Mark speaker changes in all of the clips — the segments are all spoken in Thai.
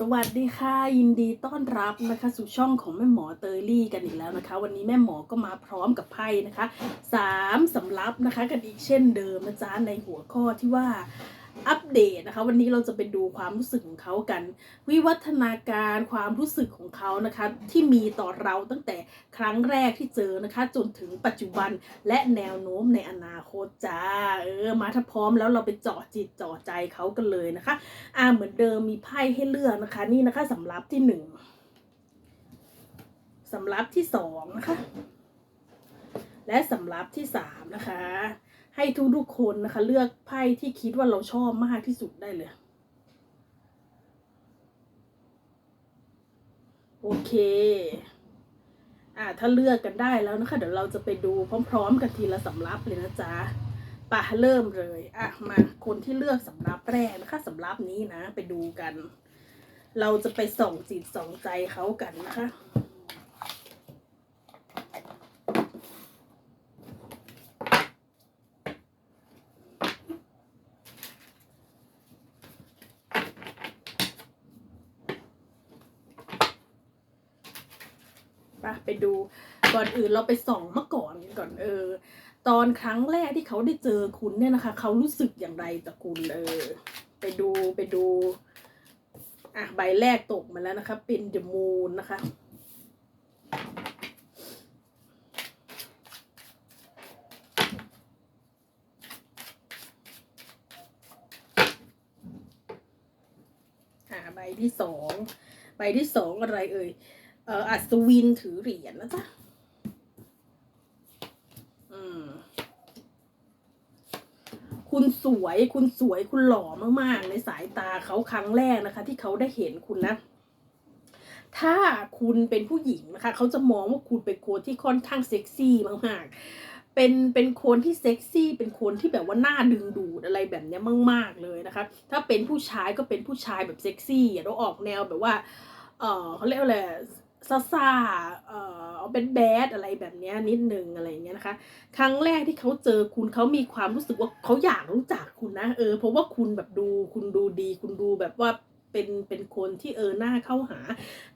Speaker 1: สวัสดีค่ะ ยินดีต้อนรับนะคะสู่ช่องของแม่หมอเตยลี่กันอีกแล้วนะคะ วันนี้แม่หมอก็มาพร้อมกับไพ่นะคะสามสำรับนะคะกันอีกเช่นเดิมนะจ๊ะในหัวข้อที่ว่า อัปเดตนะคะ วันนี้เราจะไปดูความรู้สึกของเขากัน วิวัฒนาการความรู้สึกของเขานะคะ ที่มีต่อเราตั้งแต่ครั้งแรกที่เจอนะคะ จนถึงปัจจุบันและแนวโน้มในอนาคตจ้าเออมาถ้าพร้อมแล้วเราไปเจาะจิตเจาะใจเขากันเลยนะคะ อ่าเหมือนเดิมมีไพ่ให้เลือกนะคะ นี่นะคะสำรับที่หนึ่งสำรับที่สองนะคะและสำรับที่สามนะคะ ให้ทุกๆคนนะคะ เลือกไพ่ที่คิดว่าเราชอบมากที่สุดได้เลย โอเค อ่าถ้าเลือกกันได้แล้วนะคะ เดี๋ยวเราจะไปดูพร้อม ๆ กันทีละสำรับเลยนะจ๊ะปะเริ่มเลย อะ มาคนที่เลือกสำรับแรกนะคะสำรับนี้นะ ไปดูกัน เราจะไปส่องจิตส่องใจเขากันนะคะ ไปดูก่อนอื่นเราไปส่องเมื่อก่อนก่อนเออ ตอนครั้งแรกที่เขาได้เจอคุณเนี่ยนะคะ เขารู้สึกอย่างไรต่อคุณเออ ไปดูไปดูอะใบแรกตกมาแล้วนะคะ เป็น The Moon นะคะอ่าใบที่สอง ใบที่สองอะไรเอ่ย เอออัศวินถือเหรียญนะจ๊ะอืมคุณสวยคุณสวยคุณหล่อมากๆ ในสายตาเขาครั้งแรกนะคะ ที่เขาได้เห็นคุณนะ ถ้าคุณเป็นผู้หญิงนะคะ เขาจะมองว่าคุณเป็นคนที่ค่อนข้างเซ็กซี่มากๆ เป็นเป็นคนที่เซ็กซี่เป็นคนที่แบบว่าหน้าดึงดูดอะไรแบบเนี้ยมาก ๆเลยนะคะ ถ้าเป็นผู้ชายก็เป็นผู้ชายแบบเซ็กซี่อะเราออกแนวแบบว่า เออเขาเรียกว่าอะไร ซาซาเออเอเป็นแบดอะไรแบบเนี้ยนิดนึงอะไรอย่างเงี้ยนะคะ ครั้งแรกที่เขาเจอคุณเขามีความรู้สึกว่าเขาอยากรู้จักคุณนะเออเพราะว่าคุณแบบดูคุณดูดี คุณดูแบบว่า เป็นเป็นคนที่เออหน้าเข้าหา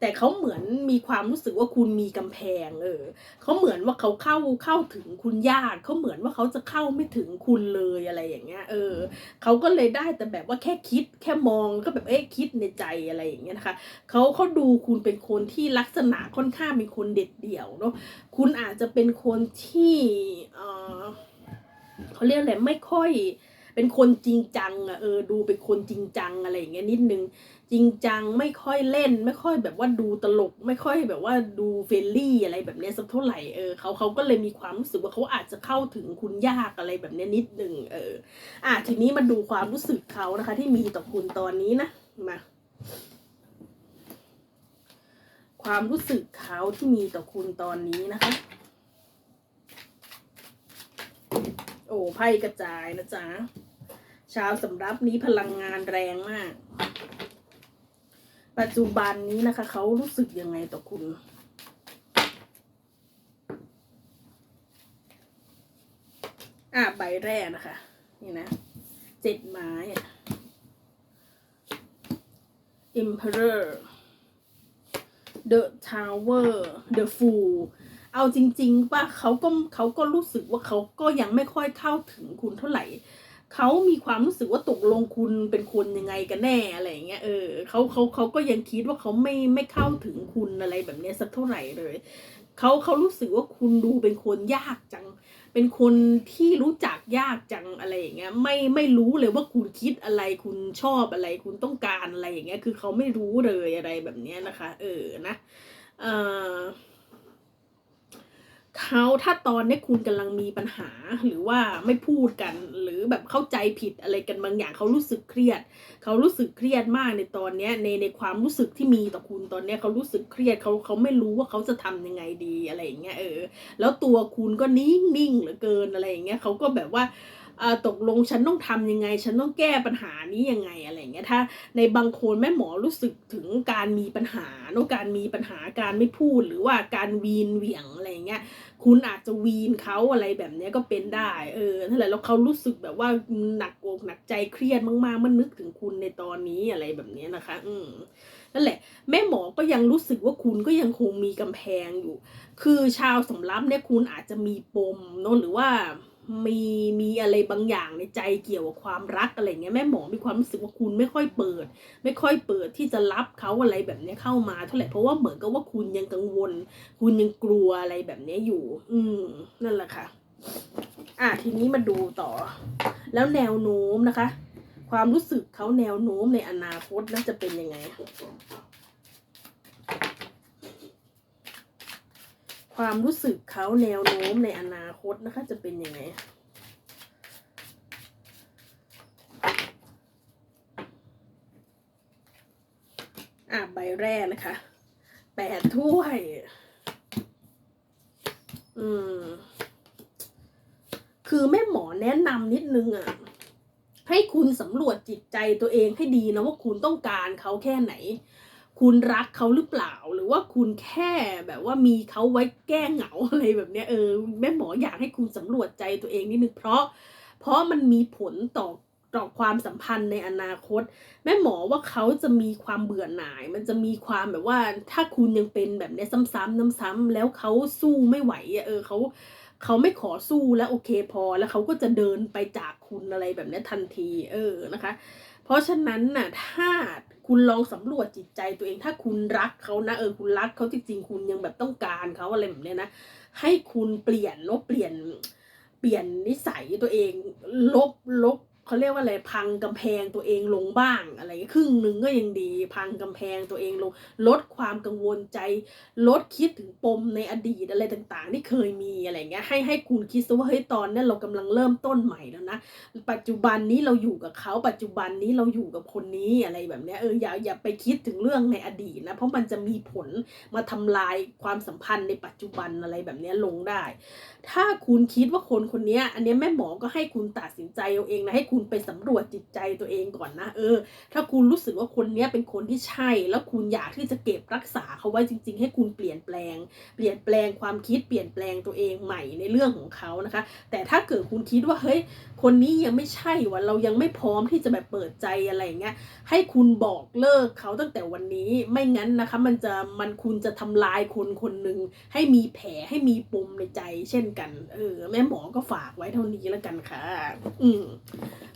Speaker 1: แต่เขาเหมือนมีความรู้สึกว่าคุณมีกำแพงเออเขาเหมือนว่าเขาเข้าเข้าถึงคุณยากเขาเหมือนว่าเขาจะเข้าไม่ถึงคุณเลยอะไรอย่างเงี้ยเออเขาก็เลยได้แต่แบบว่าแค่คิดแค่มองก็แบบเอ๊ะคิดในใจอะไรอย่างเงี้ยนะคะเขาเขาดูคุณเป็นคนที่ลักษณะค่อนข้างเป็นคนเด็ดเดี่ยวเนาะคุณอาจจะเป็นคนที่เออเขาเรียกอะไรไม่ค่อย เป็นคนจริงจังอะเออดูเป็นคนจริงจังอะไรอย่างเงี้ยนิดนึงจริงจังไม่ค่อยเล่น ไม่ค่อยแบบว่าดูตลก ไม่ค่อยแบบว่าดูเฟรนลี่อะไรแบบเนี้ยสักเท่าไหร่เออเขาเขาก็เลยมีความรู้สึกว่าเขาอาจจะเข้าถึงคุณยากอะไรแบบเนี้ยนิดนึงเอออะทีนี้มาดูความรู้สึกเขานะคะ ที่มีต่อคุณตอนนี้นะมาความรู้สึกเขาที่มีต่อคุณตอนนี้นะคะ โอ้ไพ่กระจายนะจ๊ะ ชาวสำรับนี้พลังงานแรงมาก ปัจจุบันนี้นะคะ เขารู้สึกยังไงต่อคุณอะใบแรกนะคะ นี่นะเจ็ดไม้อะ Emperor The Tower The Fool เอาจริงๆป่ะเขาก็เขาก็รู้สึกว่าเขาก็ยังไม่ค่อยเข้าถึงคุณเท่าไหร่เขามีความรู้สึกว่าตกลงคุณเป็นคนยังไงกันแน่อะไรอย่างเงี้ยเออเขาเขาเขาก็ยังคิดว่าเขาไม่ไม่เข้าถึงคุณอะไรแบบเนี้ยสักเท่าไหร่เลยเขาเขารู้สึกว่าคุณดูเป็นคนยากจัง เป็นคนที่รู้จักยากจังอะไรอย่างเงี้ย ไม่ไม่รู้เลยว่าคุณคิดอะไรคุณชอบอะไร คุณต้องการอะไรอย่างเงี้ย คือเขาไม่รู้เลยอะไรแบบเนี้ยนะคะ เออนะเออ เขาถ้าตอนนี้คุณกำลังมีปัญหาหรือว่าไม่พูดกัน หรือแบบเข้าใจผิดอะไรกันบางอย่างเขารู้สึกเครียด เขารู้สึกเครียดมากในตอนเนี้ยในในความรู้สึกที่มีต่อคุณตอนเนี้ยเขารู้สึกเครียดเขาเขาไม่รู้ว่าเขาจะทำยังไงดีอะไรอย่างเงี้ยเออ แล้วตัวคุณก็นิ่งนิ่งเหลือเกินอะไรอย่างเงี้ยเขาก็แบบว่า ตกลงฉันต้องทำยังไง ฉันต้องแก้ปัญหานี้ยังไงอะไรเงี้ยถ้าในบางคนแม่หมอรู้สึกถึงการมีปัญหาเนอะการมีปัญหาการไม่พูดหรือว่าการวีนเหวี่ยงอะไรเงี้ยคุณอาจจะวีนเขาอะไรแบบนี้ก็เป็นได้ เออนั่นแหละแล้วเขารู้สึกแบบว่าหนักอกหนักใจเครียดมากๆ มันนึกถึงคุณในตอนนี้อะไรแบบนี้นะคะ อืมนั่นแหละ แม่หมอก็ยังรู้สึกว่าคุณก็ยังคงมีกำแพงอยู่ คือชาวสำรับเนี่ยคุณอาจจะมีปมเนอะหรือว่า มีมีอะไรบางอย่างในใจเกี่ยวกับความรักอะไรเงี้ยแม่หมอมีความรู้สึกว่าคุณไม่ค่อยเปิด ไม่ค่อยเปิดที่จะรับเขาอะไรแบบนี้เข้ามาเท่าไหร่เพราะว่าเหมือนกับว่าคุณยังกังวล คุณยังกลัวอะไรแบบนี้อยู่ อืมนั่นแหละค่ะ อะทีนี้มาดูต่อ แล้วแนวโน้มนะคะ ความรู้สึกเขาแนวโน้มในอนาคตน่าจะเป็นยังไง ความรู้สึกเขาแนวโน้มในอนาคตนะคะ จะเป็นยังไงอะใบแรกนะคะแปดถ้วย อืม คือแม่หมอแนะนำนิดนึงอะ ให้คุณสำรวจจิตใจตัวเองให้ดีนะว่าคุณต้องการเขาแค่ไหน คุณรักเขาหรือเปล่า หรือว่าคุณแค่แบบว่ามีเขาไว้แก้เหงาอะไรแบบเนี้ยเออแม่หมออยากให้คุณสำรวจใจตัวเองนิดนึงเพราะ เพราะมันมีผลต่อต่อความสัมพันธ์ในอนาคต แม่หมอว่าเขาจะมีความเบื่อหน่าย มันจะมีความแบบว่าถ้าคุณยังเป็นแบบเนี้ยซ้ำๆซ้ำๆแล้วเขาสู้ไม่ไหวเออเขาเขาไม่ขอสู้แล้วโอเคพอ แล้วเขาก็จะเดินไปจากคุณอะไรแบบเนี้ยทันที เออนะคะ เพราะฉะนั้นน่ะถ้า คุณลองสำรวจจิตใจตัวเอง ถ้าคุณรักเขานะเออคุณรักเขาจริงๆคุณยังแบบต้องการเขาอะไรแบบเนี้ยนะ ให้คุณเปลี่ยนลบเปลี่ยนเปลี่ยนนิสัยตัวเอง ลบลบ เขาเรียกว่าอะไรพังกำแพงตัวเองลงบ้างอะไรครึ่งหนึ่งก็ยังดี พังกำแพงตัวเองลง ลดความกังวลใจ ลดคิดถึงปมในอดีตอะไรต่างๆ ที่เคยมีอะไรเงี้ยให้ให้คุณคิดซะว่าเฮ้ยตอนนี้เรากำลังเริ่มต้นใหม่แล้วนะปัจจุบันนี้เราอยู่กับเขาปัจจุบันนี้เราอยู่กับคนนี้อะไรแบบเนี้ยเอออย่าอย่าไปคิดถึงเรื่องในอดีตนะเพราะมันจะมีผลมาทำลายความสัมพันธ์ในปัจจุบันอะไรแบบเนี้ยลงได้ ถ้าคุณคิดว่าคนคนนี้อันนี้แม่หมอก็ให้คุณตัดสินใจเอาเองนะให้คุณไปสำรวจจิตใจตัวเองก่อนนะ เออ ถ้าคุณรู้สึกว่าคนเนี้ยเป็นคนที่ใช่ แล้วคุณอยากที่จะเก็บรักษาเขาไว้จริง ๆ ให้คุณเปลี่ยนแปลง เปลี่ยนแปลงความคิดเปลี่ยนแปลงตัวเองใหม่ในเรื่องของเขานะคะ แต่ถ้าเกิดคุณคิดว่าเฮ้ยคนนี้ยังไม่ใช่วะเรายังไม่พร้อมที่จะแบบเปิดใจอะไรอย่างเงี้ยให้คุณบอกเลิกเขาตั้งแต่วันนี้ไม่งั้นนะคะ มันจะมันคุณจะทำลายคนคนหนึ่งให้มีแผลให้มีปมในใจ เช่นกัน เออ แม่หมอก็ฝากไว้เท่านี้แล้วกันค่ะ อืม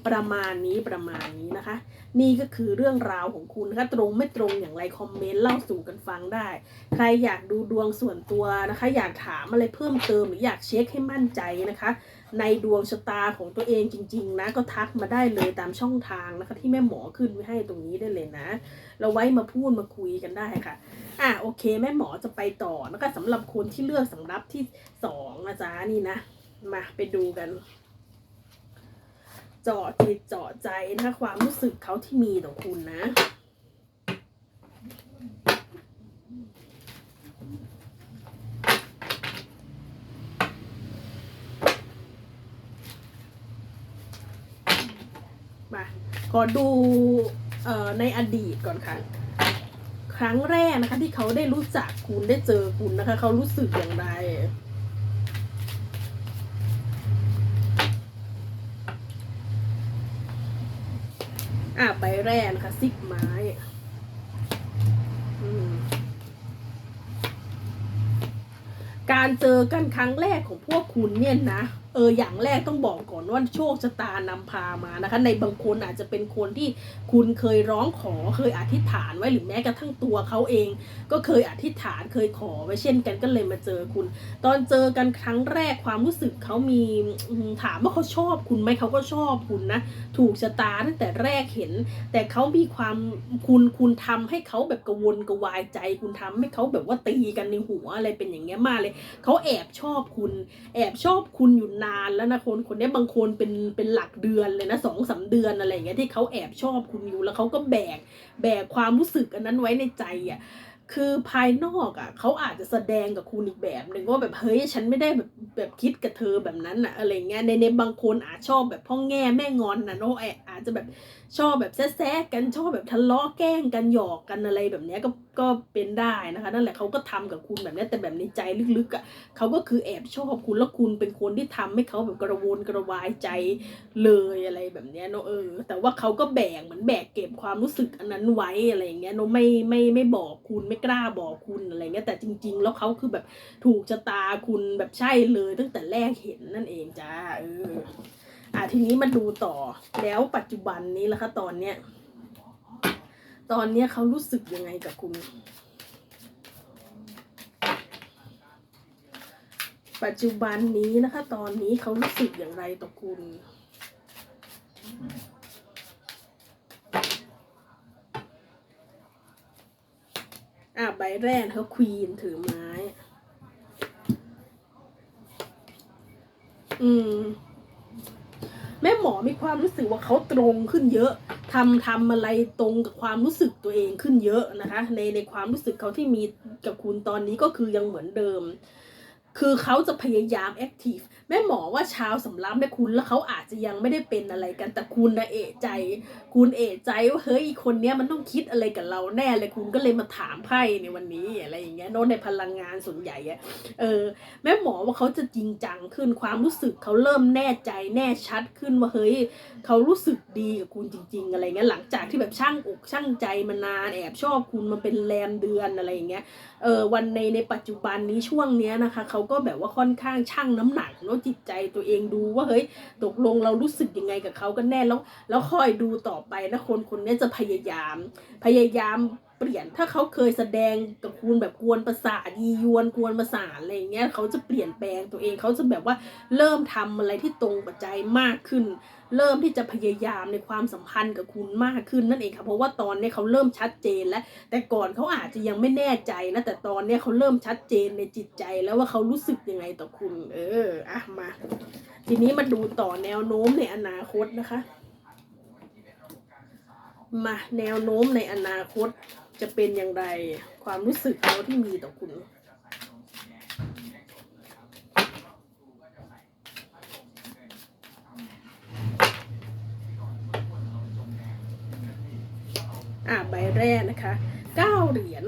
Speaker 1: ประมาณนี้ประมาณนี้นะคะ นี่ก็คือเรื่องราวของคุณนะคะตรงไม่ตรงอย่างไรคอมเมนต์เล่าสู่กันฟังได้ ใครอยากดูดวงส่วนตัวนะคะ อยากถามอะไรเพิ่มเติมหรืออยากเช็คให้มั่นใจนะคะ ในดวงชะตาของตัวเองจริง ๆ นะ ก็ทักมาได้เลยตามช่องทางนะคะ ที่แม่หมอขึ้นไว้ให้ตรงนี้ได้เลยนะ เราไว้มาพูดมาคุยกันได้ค่ะอะโอเค แม่หมอจะไปต่อนะคะสำหรับคนที่เลือกสำรับที่สองนะจ๊ะนี่นะมาไปดูกัน จาะจิตเจาะใจนะคะความรู้สึกเขาที่มีต่อคุณนะมาขอดูออในอดีตก่อนค่ะ ครั้งแรกนะคะที่เขาได้รู้จักคุณได้เจอคุณนะคะ เขารู้สึกอย่างไร อ่าใบแรกนะคะซิกไม้การเจอกันครั้งแรกของพวกคุณเนี่ยนะ เอออย่างแรกต้องบอกก่อนว่าโชคชะตานำพามานะคะ ในบางคนอาจจะเป็นคนที่คุณเคยร้องขอเคยอธิษฐานไว้หรือแม้กระทั่งตัวเขาเอง ก็เคยอธิษฐานเคยขอไว้เช่นกันก็เลยมาเจอคุณ ตอนเจอกันครั้งแรกความรู้สึกเขามีถามว่าเขาชอบคุณไหมเขาก็ชอบคุณนะ ถูกชะตาตั้งแต่แรกเห็น แต่เขามีความคุณคุณทำให้เขาแบบกวนกวายใจ คุณทำให้เขาแบบว่าตีกันในหัวอะไรเป็นอย่างเงี้ยมากเลยเขาแอบชอบคุณ แอบชอบคุณอยู่นานแล้วนะคนคนนี้บางคนเป็นเป็นหลักเดือนเลยนะสองสามเดือนอะไรอย่างเงี้ยที่เขาแอบชอบคุณอยู่แล้วเขาก็แบกแบกความรู้สึกอันนั้นไว้ในใจอะคือภายนอกอะเขาอาจจะแสดงกับคุณอีกแบบหนึ่งว่าแบบเฮ้ยฉันไม่ได้แบบแบบคิดกับเธอแบบนั้นอะอะไรเงี้ยในในบางคนอาจชอบแบบพ่อแง่แม่งอนนะเนแออาจจะแบบชอบแบบแซะกันชอบแบบทะเลาะแกล้งกันหยอกกันอะไรแบบเนี้ยก็ ก็เป็นได้นะคะ นั่นแหละเขาก็ทำกับคุณแบบนี้แต่แบบในใจลึกๆอะเขาก็คือแอบชอบคุณแล้วคุณเป็นคนที่ทำให้เขาแบบกระวนกระวายใจเลยอะไรแบบนี้เนาะเออ แต่ว่าเขาก็แบกเหมือนแบกเก็บความรู้สึกอันนั้นไว้อะไรอย่างเงี้ยเนาะไม่ไม่ไม่บอกคุณไม่กล้าบอกคุณอะไรเงี้ยแต่จริง ๆ แล้วเขาคือแบบถูกชะตาคุณแบบใช่เลยตั้งแต่แรกเห็นนั่นเองจ้าเอออะทีนี้มาดูต่อแล้วปัจจุบันนี้ละคะตอนเนี้ย ตอนเนี้ยเขารู้สึกยังไงกับคุณ ปัจจุบันนี้นะคะ ตอนนี้เขารู้สึกอย่างไรต่อคุณอะใบแรกเขาควีนถือไม้ อืม แม่หมอมีความรู้สึกว่าเขาตรงขึ้นเยอะ ทำทำอะไรตรงกับความรู้สึกตัวเองขึ้นเยอะนะคะ ในในความรู้สึกเขาที่มีกับคุณตอนนี้ก็คือยังเหมือนเดิม คือเขาจะพยายามแอคทีฟแม่หมอว่าชาวสำรับแม่คุณแล้วเขาอาจจะยังไม่ได้เป็นอะไรกันแต่คุณนะเอะใจ คุณเอะใจว่าเฮ้ยคนเนี้ยมันต้องคิดอะไรกับเราแน่เลยคุณก็เลยมาถามไพ่ในวันนี้อะไรอย่างเงี้ยโน้ตในพลังงานส่วนใหญ่อะเออแม่หมอว่าเขาจะจริงจังขึ้นความรู้สึกเขาเริ่มแน่ใจแน่ชัดขึ้นว่าเฮ้ยเขารู้สึกดีกับคุณจริง ๆ อะไรเงี้ยหลังจากที่แบบช่างอกช่างใจมานานแอบชอบคุณมาเป็นแรมเดือนอะไรอย่างเงี้ยเออวันในในปัจจุบันนี้ช่วงเนี้ยนะคะเขาก็แบบว่าค่อนข้างช่างน้ำหนักเนาะจิตใจตัวเองดูว่าเฮ้ยตกลงเรารู้สึกยังไงกับเขากันแน่แล้วแล้วคอยดูต่อไปนะคนคนนี้จะพยายาม พยายามเปลี่ยนถ้าเขาเคยแสดงกับคุณแบบกวนประสาทยียวนกวนประสาทอะไรอย่างเงี้ยเขาจะเปลี่ยนแปลงตัวเองเขาจะแบบว่าเริ่มทำอะไรที่ตรงปัจจัยมากขึ้น เริ่มที่จะพยายามในความสัมพันธ์กับคุณมากขึ้นนั่นเองค่ะเพราะว่าตอนนี้เขาเริ่มชัดเจนแล้ว แต่ก่อนเขาอาจจะยังไม่แน่ใจนะแต่ตอนนี้เขาเริ่มชัดเจนในจิตใจแล้วว่าเขารู้สึกยังไงต่อคุณ เอออะมา ทีนี้มาดูต่อแนวโน้มในอนาคตนะคะ มาแนวโน้มในอนาคตจะเป็นอย่างไรความรู้สึกเขาที่มีต่อคุณอะใบแรกนะคะเก้าเหรียญ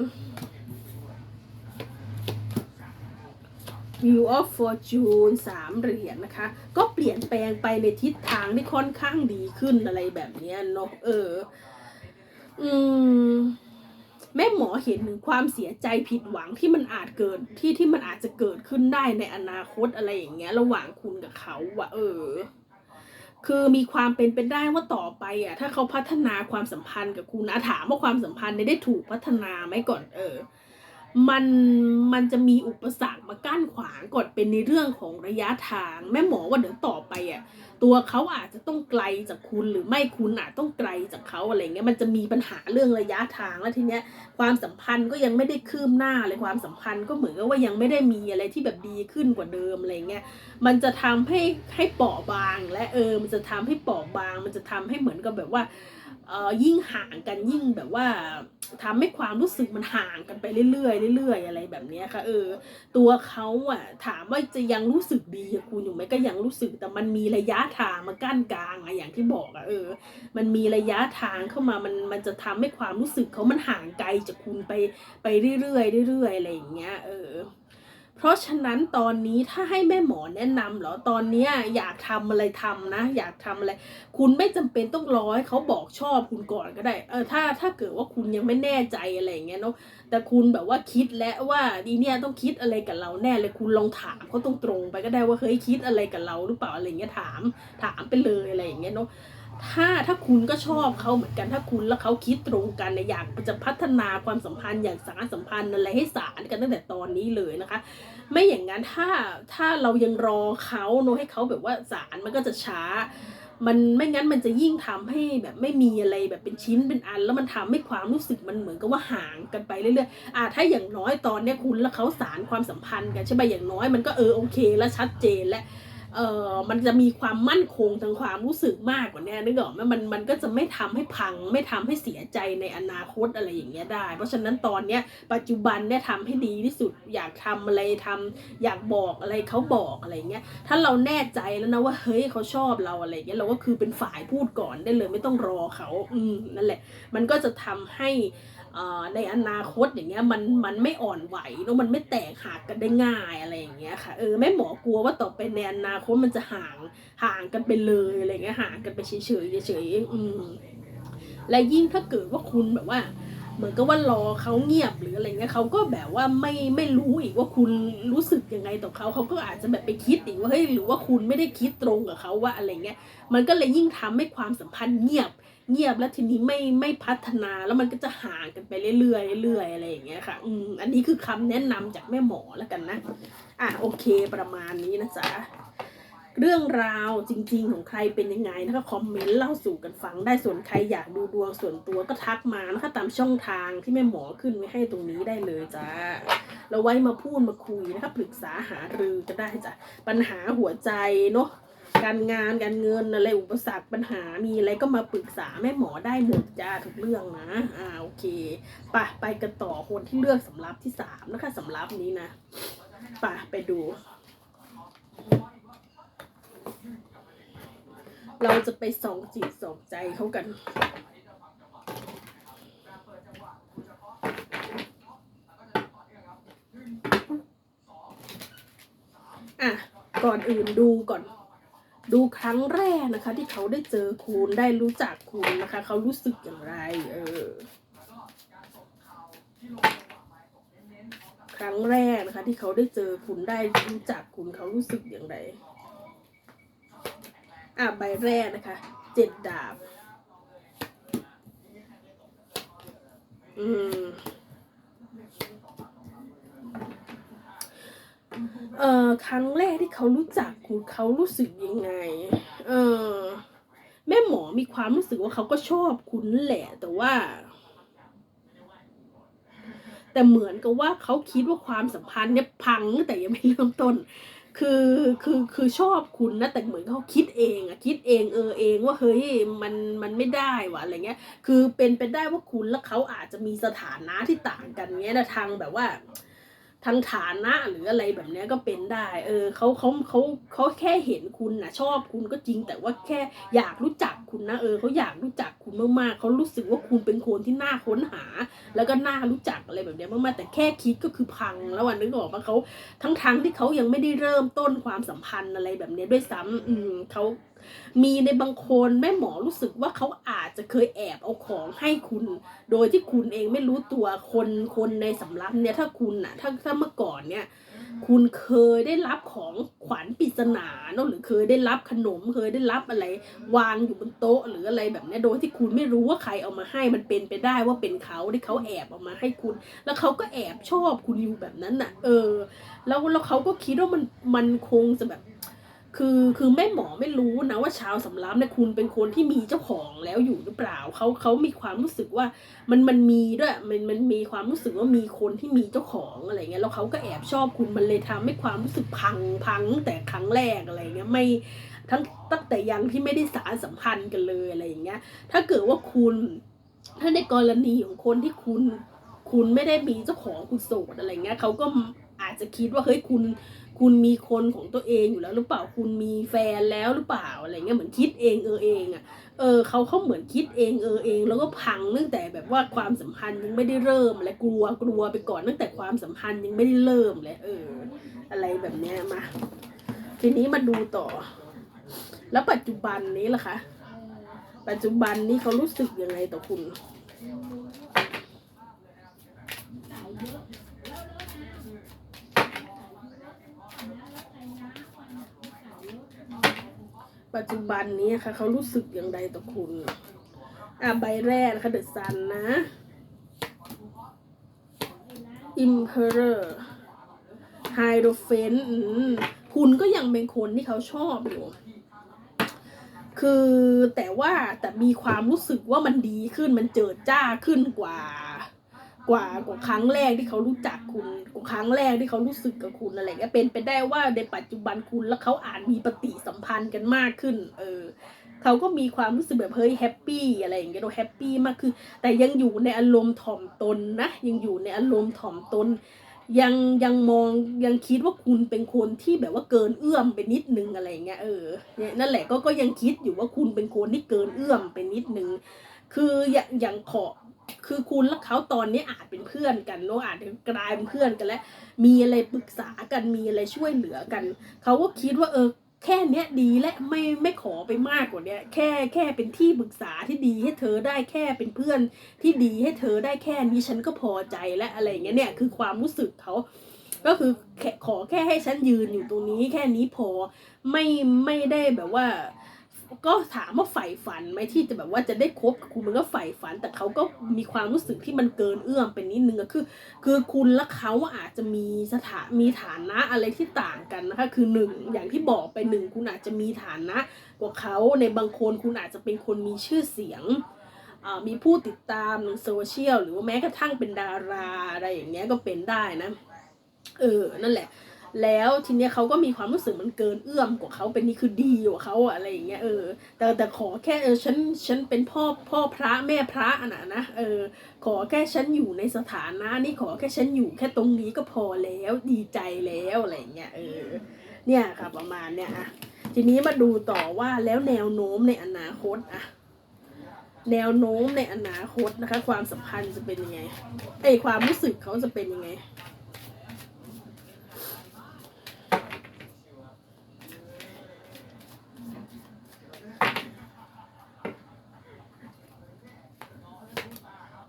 Speaker 1: View of Fortune สามเหรียญนะคะ ก็เปลี่ยนแปลงไปในทิศทางที่ค่อนข้างดีขึ้นอะไรแบบนี้เนาะเออ อืม แม่หมอเห็นถึงความเสียใจผิดหวังที่มันอาจเกิดที่ที่มันอาจจะเกิดขึ้นได้ในอนาคตอะไรอย่างเงี้ย ระหว่างคุณกับเขาว่ะเออ คือมีความเป็นไปได้ว่าต่อไปอะ ถ้าเขาพัฒนาความสัมพันธ์กับคุณนะถามว่าความสัมพันธ์ได้ถูกพัฒนาไหมก่อนเออ มันมันจะมีอุปสรรคมากั้นขวางก่อนเป็นในเรื่องของระยะทาง แม่หมอว่าเดี๋ยวต่อไปอะตัวเขาอาจจะต้องไกลจากคุณหรือไม่คุณอาจต้องไกลจากเขาอะไรเงี้ยมันจะมีปัญหาเรื่องระยะทางแล้วทีเนี้ยความสัมพันธ์ก็ยังไม่ได้คืบหน้าเลยความสัมพันธ์ก็เหมือนกับว่ายังไม่ได้มีอะไรที่แบบดีขึ้นกว่าเดิมอะไรเงี้ยมันจะทำให้ให้เปราะบาง และเออมันจะทำให้เปราะบาง มันจะทำให้เหมือนกับแบบว่า เออยิ่งห่างกันยิ่งแบบว่าทำให้ความรู้สึกมันห่างกันไปเรื่อยๆเรื่อยๆอะไรแบบนี้ค่ะ เออ ตัวเขาอะ ถามว่าจะยังรู้สึกดีกับคุณอยู่ไหมก็ยังรู้สึกแต่มันมีระยะทางมากั้นกลางอะอย่างที่บอกอะเออ มันมีระยะทางเข้ามามันมันจะทำให้ความรู้สึกเขามันห่างไกลจากคุณไปไปเรื่อยๆเรื่อยๆอะไรอย่างเงี้ยเออ เพราะฉะนั้นตอนนี้ถ้าให้แม่หมอแนะนำเหรอตอนนี้อยากทำอะไรทำนะ อยากทำอะไร คุณไม่จำเป็นต้องรอให้เขาบอกชอบคุณก่อนก็ได้เออถ้าถ้าเกิดว่าคุณยังไม่แน่ใจอะไรอย่างเงี้ยเนาะแต่คุณแบบว่าคิดแล้วว่าดีเนี่ยต้องคิดอะไรกับเราแน่เลยคุณลองถามเขาตรงๆไปก็ได้ว่าเฮ้ยคิดอะไรกับเราหรือเปล่าอะไรอย่างเงี้ยถามถามไปเลยอะไรอย่างเงี้ยเนาะ ถ้าถ้าคุณก็ชอบเขาเหมือนกันถ้าคุณแล้วเขาคิดตรงกันในยอยากจะพัฒนาความสัมพันธ์อย่างสารสัมพันธ์อะไรให้สารกันตั้งแต่ตอนนี้เลยนะคะ ไม่อย่างนั้นถ้าถ้าเรายังรอเขาเนให้เขาแบบว่าสารมันก็จะช้า มันไม่งั้นมันจะยิ่งทำให้แบบไม่มีอะไรแบบเป็นชิ้นเป็นอัน แล้วมันทำให้ความรู้สึกมันเหมือนกับว่าห่างกันไปเรื่อยๆอ่าถ้าอย่างน้อยตอนเนี้ยคุณแล้วเขาสารความสัมพันธ์กันใช่ไหมอย่างน้อยมันก็เออโอเค แล้วชัดเจนและ เออมันจะมีความมั่นคงทางความรู้สึกมากกว่านี้นึกออกไหมมันมันก็จะไม่ทำให้พัง ไม่ทำให้เสียใจในอนาคตอะไรอย่างเงี้ยได้ เพราะฉะนั้นตอนเนี้ยปัจจุบันเนี่ยทำให้ดีที่สุดอยากทำอะไรทำอยากบอกอะไรเขาบอกอะไรเงี้ยถ้าเราแน่ใจแล้วนะว่าเฮ้ยเขาชอบเราอะไรเงี้ยเราก็คือเป็นฝ่ายพูดก่อนได้เลยไม่ต้องรอเขาอืมนั่นแหละ มันก็จะทำให้ ในอนาคตอย่างเงี้ยมันมันไม่อ่อนไหวเนอะมันไม่แตกหักกันได้ง่ายอะไรอย่างเงี้ยค่ะเออแม่หมอกลัวว่าต่อไปในอนาคตมันจะห่างห่างกันไปเลยอะไรเงี้ยห่างกันไปเฉยเฉยอืมและยิ่งถ้าเกิดว่าคุณแบบว่า เหมือนกับว่ารอเขาเงียบหรืออะไรเงี้ยเขาก็แบบว่าไม่ไม่รู้อีกว่าคุณรู้สึกยังไงต่อเขาเขาก็อาจจะแบบไปคิดอีกว่าเฮ้ยหรือว่าคุณไม่ได้คิดตรงกับเขาว่าอะไรเงี้ยมันก็เลยยิ่งทำให้ความสัมพันธ์เงียบ เงียบแล้วทีนี้ไม่ไม่พัฒนาแล้วมันก็จะห่างกันไปเรื่อยๆเรื่อยๆอะไรอย่างเงี้ยค่ะ อืมอันนี้คือคำแนะนำจากแม่หมอแล้วกันนะอะโอเคประมาณนี้นะจ๊ะเรื่องราวจริง ๆ ของใครเป็นยังไงนะคะคอมเมนต์เล่าสู่กันฟังได้ส่วนใครอยากดูดวงส่วนตัวก็ทักมานะคะตามช่องทางที่แม่หมอขึ้นไว้ให้ตรงนี้ได้เลยจ้าเราไว้มาพูดมาคุยนะคะปรึกษาหารือกันได้จ้ะปัญหาหัวใจเนาะ การงานการเงินอะไรอุปสรรคปัญหามีอะไรก็มาปรึกษาแม่หมอได้หมดจ้าทุกเรื่องนะอ่าโอเคไปไปกันต่อคนที่เลือกสำรับที่สามนะคะสำรับนี้นะไปไปดูเราจะไปส่องจิตส่องใจเขากัน อะ ก่อนอื่นดูก่อน ดูครั้งแรกนะคะ ที่เขาได้เจอคุณได้รู้จักคุณนะคะ เขารู้สึกอย่างไร เออ ครั้งแรกนะคะ ที่เขาได้เจอคุณได้รู้จักคุณเขารู้สึกอย่างไรอะใบแรกนะคะเจ็ดดาบ อืม เอ่อครั้งแรกที่เขารู้จักคุณเขารู้สึกยังไง เออแม่หมอมีความรู้สึกว่าเขาก็ชอบคุณแหละ แต่ว่า แต่เหมือนกับว่าเขาคิดว่าความสัมพันธ์เนี่ยพังแต่ยังไม่เริ่มต้น คือคือคือชอบคุณนะแต่เหมือนเขาคิดเองอะคิดเองเออเองว่าเฮ้ยมันมันไม่ได้วะอะไรเงี้ย คือเป็นไปได้ว่าคุณและเขาอาจจะมีสถานะที่ต่างกันเงี้ยนะทางแบบว่า ทางฐานะหรืออะไรแบบนี้ก็เป็นได้ เออเขาเขาเขาเขาแค่เห็นคุณนะชอบคุณก็จริง แต่ว่าแค่อยากรู้จักคุณนะเออเขาอยากรู้จักคุณมากๆเขารู้สึกว่าคุณเป็นคนที่น่าค้นหา แล้วก็น่ารู้จักอะไรแบบนี้มากๆแต่แค่คิดก็คือพังแล้ววันนึกออกว่าเขาทั้งทางๆที่เขายังไม่ได้เริ่มต้นความสัมพันธ์อะไรแบบนี้ด้วยซ้ำอืมเขา มีในบางคนแม่หมอรู้สึกว่าเขาอาจจะเคยแอบเอาของให้คุณ โดยที่คุณเองไม่รู้ตัวคนคนในสำรับเนี่ยถ้าคุณอะถ้าถ้าเมื่อก่อนเนี่ย คุณเคยได้รับของขวัญปริศนาเนอะหรือเคยได้รับขนมเคยได้รับอะไร วางอยู่บนโต๊ะหรืออะไรแบบนี้โดยที่คุณไม่รู้ว่าใครเอามาให้มันเป็นไปได้ว่าเป็นเขาที่เขาแอบเอามาให้คุณ แล้วเขาก็แอบชอบคุณอยู่แบบนั้นน่ะ เออ แล้วแล้วเขาก็คิดว่ามันมันคงจะแบบ คือคือแม่หมอไม่รู้นะว่าชาวสำรับเนี่ยคุณเป็นคนที่มีเจ้าของแล้วอยู่หรือเปล่าเขาเขามีความรู้สึกว่ามันมันมีด้วยมันมันมีความรู้สึกว่ามีคนที่มีเจ้าของอะไรเงี้ยแล้วเขาก็แอบชอบคุณมันเลยทำให้ความรู้สึกพังพังแต่ครั้งแรกอะไรเงี้ยไม่ทั้งตั้งแต่ยังที่ไม่ได้สารสัมพันธ์กันเลยอะไรอย่างเงี้ย ถ้าเกิดว่าคุณถ้าในกรณีของคนที่คุณ คุณไม่ได้มีเจ้าของคุณโสดอะไรเงี้ยเขาก็อาจจะคิดว่าเฮ้ยคุณ คุณมีคนของตัวเองอยู่แล้วหรือเปล่าคุณมีแฟนแล้วหรือเปล่าอะไรเงี้ยเหมือนคิดเองเออเองอะเออเขาเขาเหมือนคิดเองเออเอง แล้วก็พังตั้งแต่แบบว่าความสัมพันธ์ยังไม่ได้เริ่มอะไรกลัวกลัวไปก่อนตั้งแต่ความสัมพันธ์ยังไม่ได้เริ่มเลยเออ อะไรแบบเนี้ยมาทีนี้มาดูต่อ แล้วปัจจุบันนี้ล่ะคะ ปัจจุบันนี้เขารู้สึกยังไงต่อคุณ ปัจจุบันนี้ค่ะ เขารู้สึกอย่างไรต่อคุณ อะใบแรกนะคะเดอะซันนะ Emperor h i e r o p h a n t อืมคุณก็ยังเป็นคนที่เขาชอบอยู่คือแต่ว่าแต่มีความรู้สึกว่ามันดีขึ้นมันเจิดจ้าขึ้นกว่า กว่ากว่าครั้งแรกที่เขารู้จักคุณกว่าครั้งแรกที่เขารู้สึกกับคุณอะไรเงี้ยเป็นไปได้ว่าในปัจจุบันคุณแล้วเขาอาจมีปฏิสัมพันธ์กันมากขึ้น เออเขาก็มีความรู้สึกแบบเฮ้ยแฮปปี้อะไรอย่างเงี้ยเราแฮปปี้มากคือ แต่ยังอยู่ในอารมณ์ถ่อมตนนะยังอยู่ในอารมณ์ถ่อมตน ยังยังมองยังคิดว่าคุณเป็นคนที่แบบว่าเกินเอื้อมไปนิดนึงอะไรเงี้ยเออเนี่ยนั่นแหละก็ก็ยังคิดอยู่ว่าคุณเป็นคนที่เกินเอื้อมไปนิดนึงคืออย่างอย่างขอ คือคุณและเขาตอนนี้อาจเป็นเพื่อนกันเนอะอาจจะกลายเป็นเพื่อนกันแล้วมีอะไรปรึกษากันมีอะไรช่วยเหลือกัน เขาก็คิดว่าเออแค่เนี้ยดีและไม่ไม่ขอไปมากกว่าเนี้ยแค่แค่เป็นที่ปรึกษาที่ดีให้เธอได้แค่เป็นเพื่อนที่ดีให้เธอได้แค่นี้ฉันก็พอใจและอะไรอย่างเงี้ยเนี่ยคือความรู้สึกเขาก็คือขอแค่ให้ฉันยืนอยู่ตรงนี้แค่นี้พอไม่ไม่ได้แบบว่า ก็ถามว่าใฝ่ฝันไหมที่จะแบบว่าจะได้คบกับคุณมันก็ใฝ่ฝัน แต่เขาก็มีความรู้สึกที่มันเกินเอื้อมไปนิดนึงอะคือ คือคุณและเขาอาจจะมีสถามีฐานะอะไรที่ต่างกันนะคะ คือหนึ่งอย่างที่บอกไปหนึ่งคุณอาจจะมีฐานะกว่าเขาในบางคนคุณอาจจะเป็นคนมีชื่อเสียงมีผู้ติดตามในโซเชียลหรือว่าแม้กระทั่งเป็นดาราอะไรอย่างเงี้ยก็เป็นได้นะ เออ นั่นแหละ แล้วทีเนี้ยเขาก็มีความรู้สึกมันเกินเอื้อมกว่าเขาเป็นนี่คือดีกว่าเขาอะไรอย่างเงี้ยเออ แต่แต่ขอแค่เออฉันฉันเป็นพ่อพ่อพระแม่พระอะนะนะเออ ขอแค่ฉันอยู่ในสถานะนี่ขอแค่ฉันอยู่แค่ตรงนี้ก็พอแล้วดีใจแล้วอะไรอย่างเงี้ยเออเนี่ยค่ะประมาณเนี้ยอะทีนี้มาดูต่อว่าแล้วแนวโน้มในอนาคตอะแนวโน้มในอนาคตนะคะ ความสัมพันธ์จะเป็นยังไงเอ้ยความรู้สึกเขาจะเป็นยังไง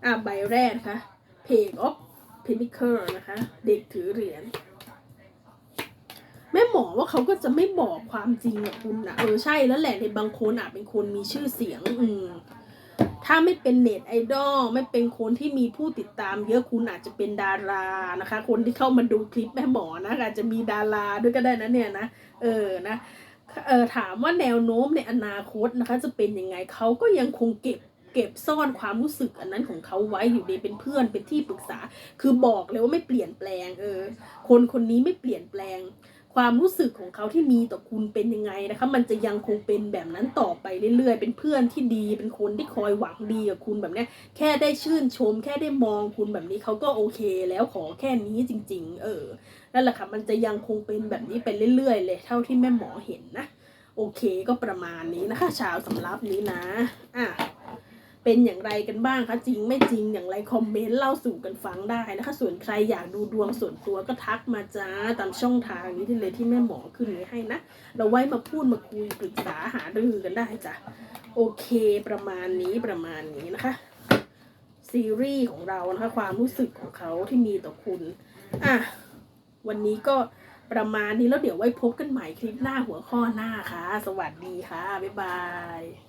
Speaker 1: อะใบแรกนะคะ Page of Pentacle นะคะ เด็กถือเหรียญแม่หมอว่าเขาก็จะไม่บอกความจริงกับคุณนะเออใช่แล้วแหละในบางคนอาจเป็นคนมีชื่อเสียง อืมถ้าไม่เป็นเน็ตไอดอลไม่เป็นคนที่มีผู้ติดตาม เยอะคุณอาจจะเป็นดารานะคะ คนที่เข้ามาดูคลิปแม่หมอนะอาจจะมีดาราด้วยก็ได้นะเนี่ยนะเออนะเออถามว่าแนวโน้มในอนาคตนะคะ จะเป็นยังไงเขาก็ยังคงเก็บ เก็บซ่อนความรู้สึกอันนั้นของเขาไว้อยู่ดีเป็นเพื่อนเป็นที่ปรึกษา คือบอกเลยว่าไม่เปลี่ยนแปลง เออ คนคนนี้ไม่เปลี่ยนแปลง ความรู้สึกของเขาที่มีต่อคุณเป็นยังไงนะคะ มันจะยังคงเป็นแบบนั้นต่อไปเรื่อยๆ เป็นเพื่อนที่ดี เป็นคนที่คอยหวังดีกับคุณแบบเนี้ย แค่ได้ชื่นชม แค่ได้มองคุณแบบนี้เขาก็โอเค แล้วขอแค่นี้จริง ๆ เออ นั่นแหละค่ะ มันจะยังคงเป็นแบบนี้ไปเรื่อยๆ เลย เท่าที่แม่หมอเห็นนะโอเคก็ประมาณนี้นะคะ ชาวสำรับนี้นะ อะ เป็นอย่างไรกันบ้างคะจริงไม่จริงอย่างไรคอมเมนต์เล่าสู่กันฟังได้นะคะ ส่วนใครอยากดูดวงส่วนตัวก็ทักมาจ้าตามช่องทางนี้ที่เลยที่แม่หมอขึ้นไว้ให้นะ เราไว้มาพูดมาคุยปรึกษาหารือกันได้จ้ะโอเคประมาณนี้ประมาณนี้นะคะ ซีรีส์ของเรานะคะความรู้สึกของเขาที่มีต่อคุณอะวันนี้ก็ประมาณนี้แล้วเดี๋ยวไว้พบกันใหม่คลิปหน้าหัวข้อหน้าค่ะ สวัสดีค่ะ บ๊ายบาย